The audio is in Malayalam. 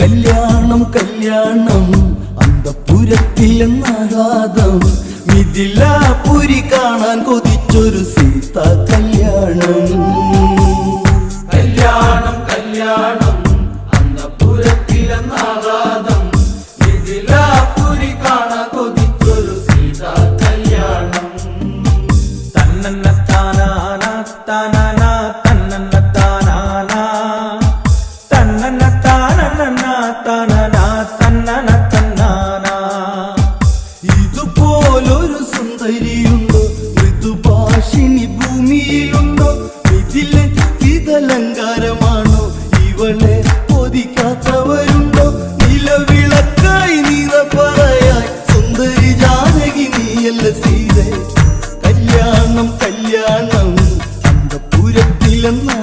കല്യാണം കല്യാണം അന്തപുരത്തിലെന്നാഘാതം. മിഥിലാപുരി കാണാൻ കൊതിച്ചൊരു സീത കല്യാണം. കല്യാണം കല്യാണം മിഥിലാപുരി കാണാൻ കൊതിച്ചൊരു സീത കല്യാണം. തന്നന്ന ഇതുപോലൊരു സുന്ദരിയുണ്ടോ. മൃദുഭാഷിണി ഭൂമിയിലുണ്ടോ. ഇതിലെ ഇതലങ്കാരമാണോ ഇവളെ പൊതിക്കാത്തവരുണ്ടോ നിലവിളക്കായി നീത പറയായി സുന്ദരി ജാനകി നീയല്ല സീത? കല്യാണം കല്യാണം. അന്തപുരത്തിലെന്നാ